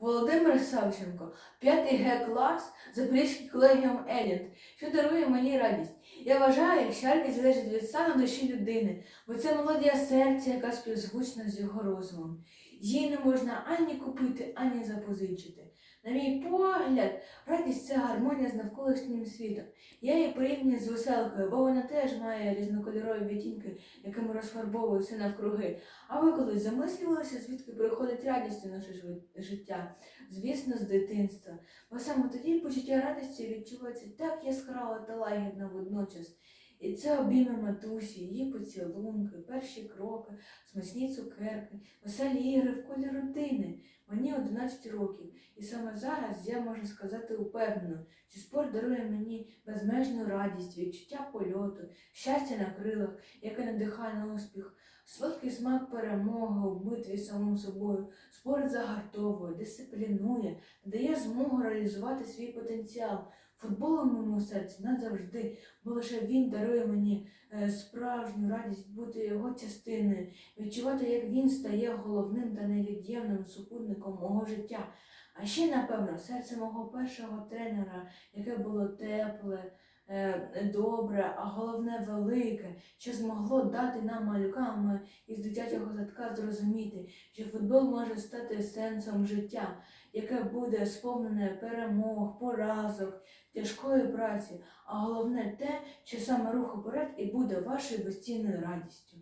Володимир Савченко, 5 Г клас, Запорізький колегіум Еліт, що дарує мені радість. Я вважаю, що радість залежить від стану душі людини, бо це мелодія серця, яка співзвучна з його розумом. Її не можна ані купити, ані запозичити. На мій погляд, радість це гармонія з навколишнім світом. Я її порівнюю з веселкою, бо вона теж має різнокольорові відтінки, якими розфарбовує все навкруги. А ви колись замислювалися, звідки приходить радість у наше життя? Звісно, з дитинства. Бо саме тоді почуття радості відчувається так яскраво та лагідно водночас. І це обійми матусі, її поцілунки, перші кроки, смачні цукерки, веселі ігри в рутини. Мені 11 років, і саме зараз я можу сказати упевнено, що спорт дарує мені безмежну радість, відчуття польоту, щастя на крилах, яке надихає на успіх, солодкий смак перемоги у битві самим собою. Спорт загартовує, дисциплінує, дає змогу реалізувати свій потенціал. Футбол у моєму серці назавжди, бо лише він дарує мені е, справжню радість бути його частиною, відчувати, як він стає головним та невід'ємним супутником мого життя. А ще, напевно, серце мого першого тренера, яке було тепле, добре, а головне велике, що змогло дати нам малюкам із дитячого садка зрозуміти, що футбол може стати сенсом життя, яке буде сповнене перемог, поразок, тяжкої праці, а головне те, що саме рух уперед і буде вашою безцінною радістю.